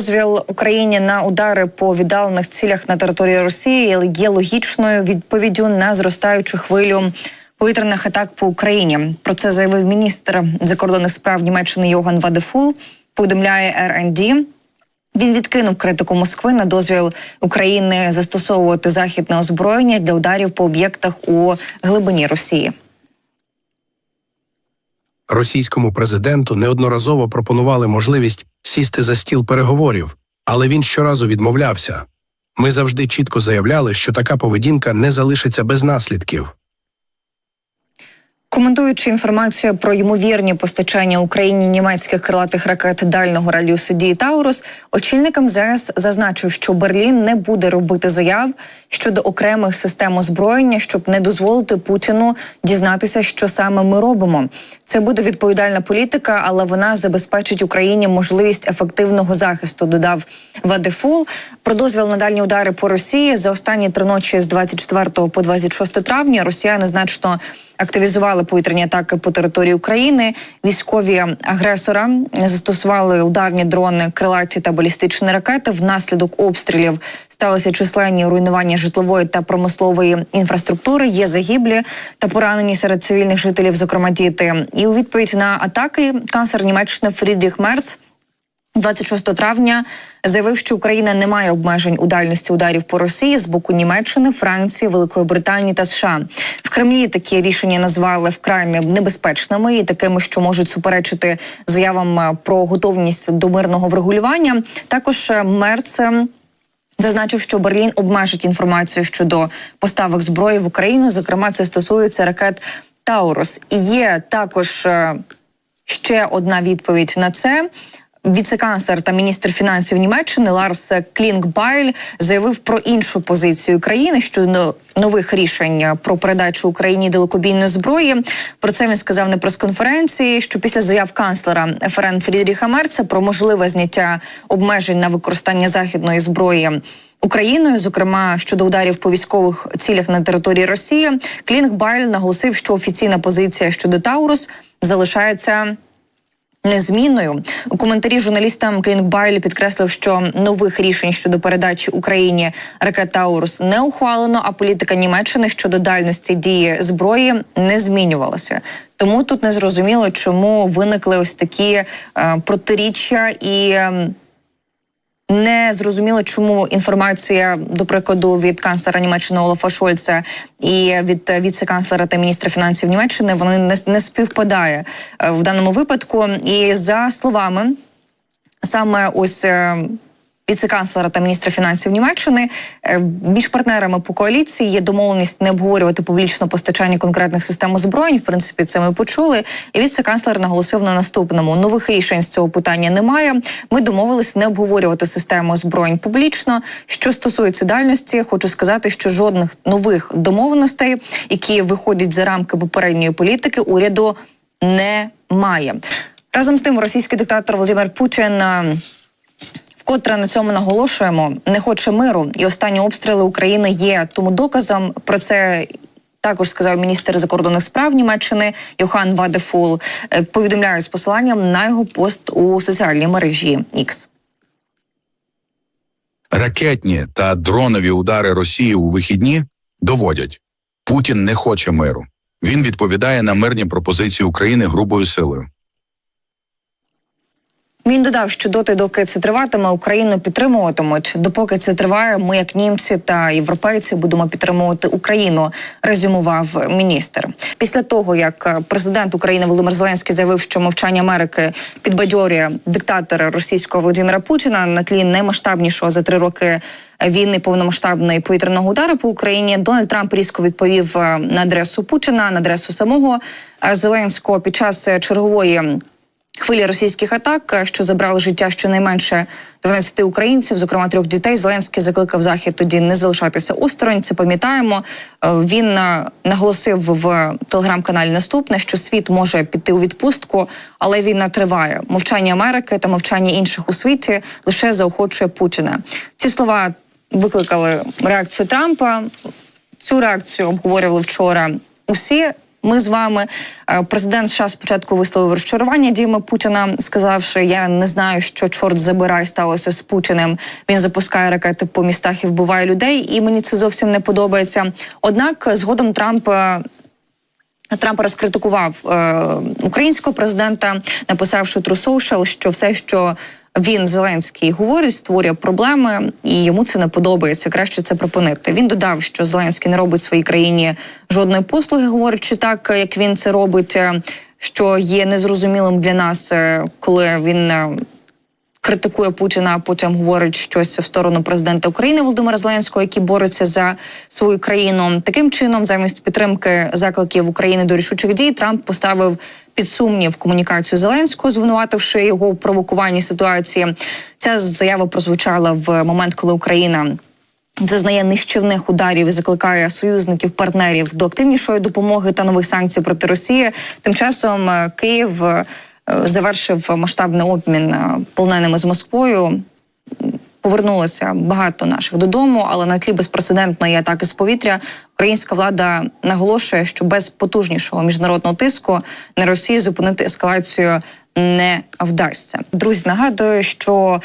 дозвіл Україні на удари по віддалених цілях на території Росії є логічною відповіддю на зростаючу хвилю повітряних атак по Україні. Про це заявив міністр закордонних справ Німеччини Йоган Вадефул. Повідомляє РНД. Він відкинув критику Москви на дозвіл України застосовувати західне озброєння для ударів по об'єктах у глибині Росії. Російському президенту неодноразово пропонували можливість сісти за стіл переговорів, але він щоразу відмовлявся. Ми завжди чітко заявляли, що така поведінка не залишиться без наслідків. Коментуючи інформацію про ймовірні постачання Україні німецьких крилатих ракет дальнього радіусу дії Таурус, очільник МЗС зазначив, що Берлін не буде робити заяв щодо окремих систем озброєння, щоб не дозволити Путіну дізнатися, що саме ми робимо. Це буде відповідальна політика, але вона забезпечить Україні можливість ефективного захисту. Додав Вадефул про дозвіл на дальні удари по Росії за останні три ночі з 24 по 26 травня. Росіяни значно активізували повітряні атаки по території України. Військові агресора застосували ударні дрони, крилаті та балістичні ракети. Внаслідок обстрілів сталися численні руйнування житлової та промислової інфраструктури. Є загиблі та поранені серед цивільних жителів, зокрема діти. І у відповідь на атаки канцлер Німеччини Фрідріх Мерц 26 травня заявив, що Україна не має обмежень у дальності ударів по Росії з боку Німеччини, Франції, Великої Британії та США. В Кремлі такі рішення назвали вкрай небезпечними і такими, що можуть суперечити заявам е, про готовність до мирного врегулювання. Також е, Мерц Зазначив, що Берлін обмежить інформацію щодо поставок зброї в Україну. Зокрема, це стосується ракет Таурус. І є також е, ще одна відповідь на це. Віце-канцлер та міністр фінансів Німеччини Ларс Клінгбайль заявив про іншу позицію країни щодо нових рішень про передачу Україні далекобійної зброї. Про це він сказав на прес-конференції. Що після заяв канцлера ФРН Фрідріха Мерца про можливе зняття обмежень на використання західної зброї. Україною, зокрема щодо ударів по військових цілях на території Росії, Клінгбайль наголосив, що офіційна позиція щодо Таурус залишається Незмінною у коментарі журналістам Клінкбайль підкреслив, що нових рішень щодо передачі Україні ракет Таурус не ухвалено, а політика Німеччини щодо дальності дії зброї не змінювалася. Тому тут не зрозуміло, чому виникли ось такі е, протиріччя і. Е, не зрозуміло, чому інформація, до прикладу, від канцлера Німеччини Олафа Шольца і від віце-канцлера та міністра фінансів Німеччини вони не, не співпадає е, в даному випадку. І за словами саме ось. Е, Віце-канцлера та міністра фінансів Німеччини е, між партнерами по коаліції є домовленість не обговорювати публічно постачання конкретних систем озброєнь. В принципі, це ми почули. І віце-канцлер наголосив на наступному: нових рішень з цього питання немає. Ми домовились не обговорювати систему озброєнь публічно. Що стосується дальності, хочу сказати, що жодних нових домовленостей, які виходять за рамки попередньої політики, уряду немає. Разом з тим, російський диктатор Володимир Путін. Вкотре на цьому наголошуємо, не хоче миру, і останні обстріли України є тому доказом. Про це також сказав міністр закордонних справ Німеччини Йохан Вадефул. Е, Повідомляють з посиланням на його пост у соціальній мережі X. Ракетні та дронові удари Росії у вихідні доводять Путін не хоче миру. Він відповідає на мирні пропозиції України грубою силою. Він додав, що доти, доки це триватиме, Україну підтримуватимуть. Допоки це триває, ми, як німці та європейці, будемо підтримувати Україну. Резюмував міністр. Після того як е, президент України Володимир Зеленський заявив, що мовчання Америки підбадьорює диктатора російського Володимира Путіна на тлі наймасштабнішого за три роки. Війни повномасштабної повітряного удару по Україні Дональд Трамп різко відповів е, на адресу Путіна, на адресу самого е, Зеленського під час чергової Хвилі російських атак, е, що забрали життя щонайменше 12 українців, зокрема трьох дітей. Зеленський закликав захід тоді не залишатися осторонь. Це пам'ятаємо. Е, Він е, наголосив в телеграм-каналі наступне, що світ може піти у відпустку, але війна триває. Мовчання Америки та мовчання інших у світі лише заохочує Путіна. Ці слова викликали реакцію Трампа. Цю реакцію обговорювали вчора усі Ми з вами Е, президент США спочатку висловив розчарування діями Путіна, сказавши: Я не знаю, що чорт забирай сталося з Путіним. Він запускає ракети по містах і вбиває людей, і мені це зовсім не подобається. Однак, згодом Трамп. е, Трамп розкритикував е, українського президента, написавши Social, що все, що він Зеленський говорить, створює проблеми, і йому це не подобається. Краще це припинити. Він додав, що Зеленський не робить своїй країні жодної послуги, говорячи так, як він це робить, е, що є незрозумілим для нас, е, коли він. е, критикує Путіна, а потім говорить щось в сторону президента України Володимира Зеленського, який бореться за свою країну. Таким чином, замість підтримки закликів України до рішучих дій, Трамп поставив під сумнів комунікацію Зеленського, звинувативши його у провокуванні ситуації. Ця заява прозвучала в момент, коли Україна. Зазнає нищівних ударів і закликає союзників партнерів до активнішої допомоги та нових санкцій проти Росії. Тим часом е, Київ е, завершив масштабний обмін е, полоненими з Москвою. Повернулося багато наших додому, але на тлі безпрецедентної атаки з повітря українська влада наголошує, що без потужнішого міжнародного тиску на Росію зупинити ескалацію не вдасться. Друзі, нагадую, що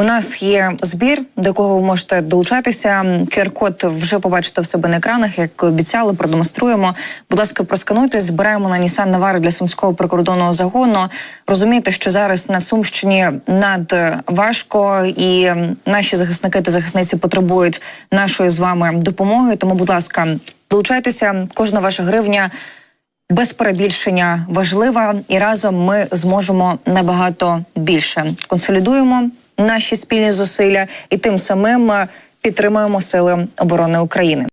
у нас є збір, до якого ви можете долучатися. QR-код вже побачите в себе на екранах, як обіцяли, продемонструємо. Будь ласка, проскануйте. Збираємо на Нісан Навари для сумського прикордонного загону. Розумієте, що зараз на Сумщині над важко, і наші захисники та захисниці потребують нашої з вами допомоги. Тому, будь ласка, долучайтеся. Кожна ваша гривня без перебільшення важлива, і разом ми зможемо набагато більше. Консолідуємо наші спільні зусилля і тим самим е, підтримуємо сили оборони України.